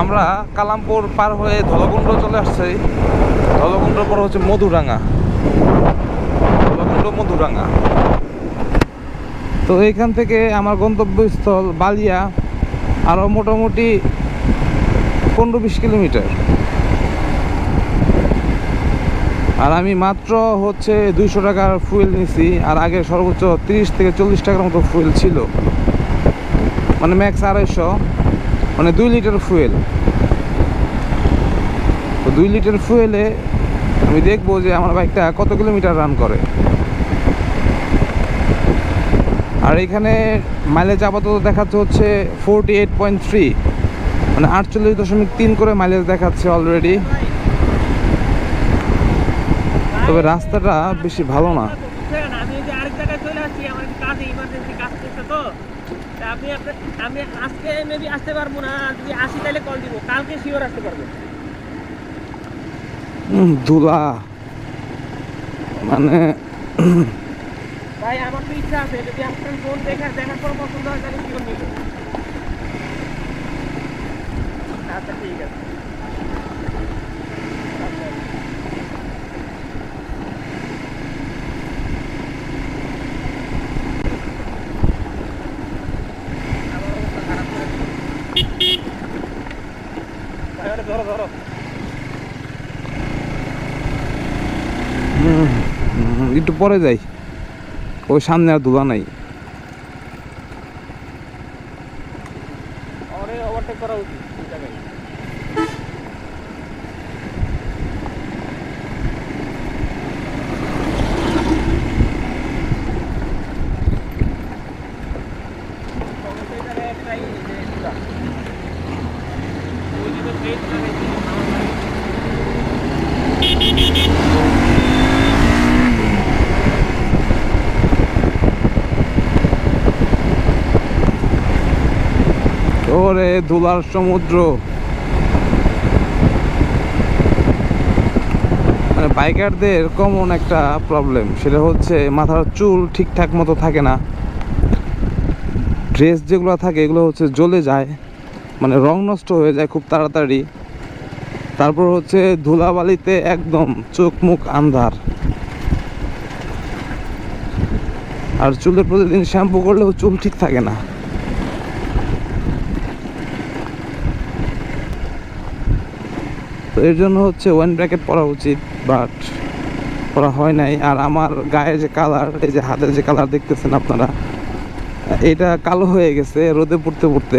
আমরা কালামপুর পার হয়ে ধলকুণ্ড চলে আসছি। ধলকুণ্ড পর হচ্ছে মধুরাঙ্গা। ধলকুণ্ড মধুরাঙ্গা। তো এইখান থেকে আমার গন্তব্যস্থল বালিয়া আরও মোটামুটি পনেরো বিশ কিলোমিটার। আর আমি মাত্র হচ্ছে দুইশো টাকার ফুয়েল নিছি, আর আগে সর্বোচ্চ তিরিশ থেকে চল্লিশ টাকার মতো ফুয়েল ছিল। মানে ম্যাক্স আড়াইশো। মানে দুই লিটার ফুয়েল। তো দুই লিটার ফুয়েলে আমি দেখব যে আমার বাইকটা কত কিলোমিটার রান করে। আর এখানে মাইলেজ আপাতত দেখাচ্ছে হচ্ছে ফোরটি এইট পয়েন্ট থ্রি মানে আটচল্লিশ দশমিক তিন করে মাইলেজ দেখাচ্ছে অলরেডি তবে রাস্তাটা বেশি ভালো না। তা। আপনি আমি আজকে মেবি আসতে পারব না যদি আসি তাহলে কল দিব। কালকে শিওর আসতে পারব। ধুলা মানে ভাই আমার তো ইচ্ছা আছে যদি আপনার ফোন দেখার দেখার পর পছন্দ হয় তাহলে শিওর নিব আচ্ছা ঠিক আছে আচ্ছা। আমার অবস্থা খারাপ করে দিল। ভাই, ওরে ধরো ধরো। একটু পরে যাই। ওই সামনে আর ধুলা নাই। উচিত এই জায়গায় সমস্যা এই জায়গায় একটাই যে এটা। ওই যে plate লাগাইছি, আমার বাড়ি। ওরে ধুলার সমুদ্র। মানে বাইকারদের কমন একটা প্রবলেম সেটা হচ্ছে মাথার চুল ঠিকঠাক মতো থাকে না। ড্রেস যেগুলো থাকে, এগুলো হচ্ছে জ্বলে যায়। মানে রং নষ্ট হয়ে যায় খুব তাড়াতাড়ি। তারপর হচ্ছে ধুলাবালিতে একদম চোখ মুখ আন্ধার। আর চুলের প্রতিদিন শ্যাম্পু করলেও চুল ঠিক থাকে না। তো এর জন্য হচ্ছে ওয়ান ব্র্যাকেট পরা উচিত বাট পরা হয় নাই। আর আমার গায়ে যে কালার এই যে হাতের যে কালার দেখতেছেন আপনারা, এটা কালো হয়ে গেছে রোদে পড়তে পড়তে।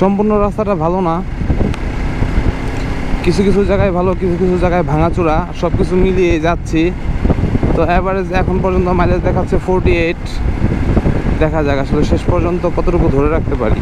সম্পূর্ণ রাস্তাটা ভালো না। কিছু কিছু জায়গায় ভালো, কিছু কিছু জায়গায় ভাঙাচোরা সব কিছু মিলিয়ে যাচ্ছি। তো অ্যাভারেজ এখন পর্যন্ত মাইলেজ দেখাচ্ছে ফোরটি এইট দেখা যাক, আসলে শেষ পর্যন্ত কতটুকু ধরে রাখতে পারি।